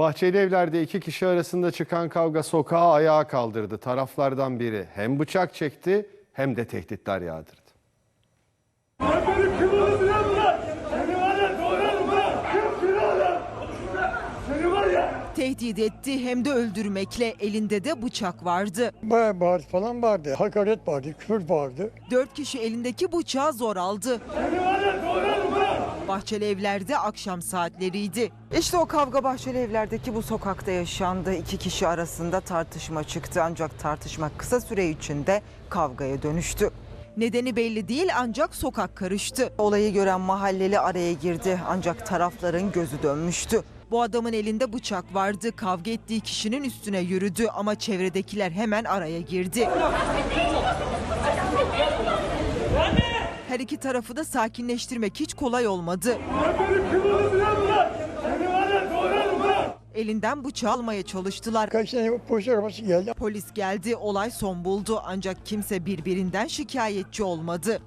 Bahçeli evlerde iki kişi arasında çıkan kavga sokağı ayağa kaldırdı. Taraflardan biri hem bıçak çekti hem de tehditler yağdırdı. Tehdit etti hem de öldürmekle elinde de bıçak vardı. Bayağı bağır falan vardı. Hakaret vardı, küfür vardı. Dört kişi elindeki bıçağı zor aldı. Seni var ya. Bahçeli evlerde akşam saatleriydi. İşte o kavga Bahçeli evlerdeki bu sokakta yaşandı. İki kişi arasında tartışma çıktı ancak tartışma kısa süre içinde kavgaya dönüştü. Nedeni belli değil ancak sokak karıştı. Olayı gören mahalleli araya girdi ancak tarafların gözü dönmüştü. Bu adamın elinde bıçak vardı. Kavga ettiği kişinin üstüne yürüdü ama çevredekiler hemen araya girdi. Her iki tarafı da sakinleştirmek hiç kolay olmadı. Elinden bıçağı almaya çalıştılar. Kaç tane polis arabası geldi. Polis geldi, olay son buldu ancak kimse birbirinden şikayetçi olmadı.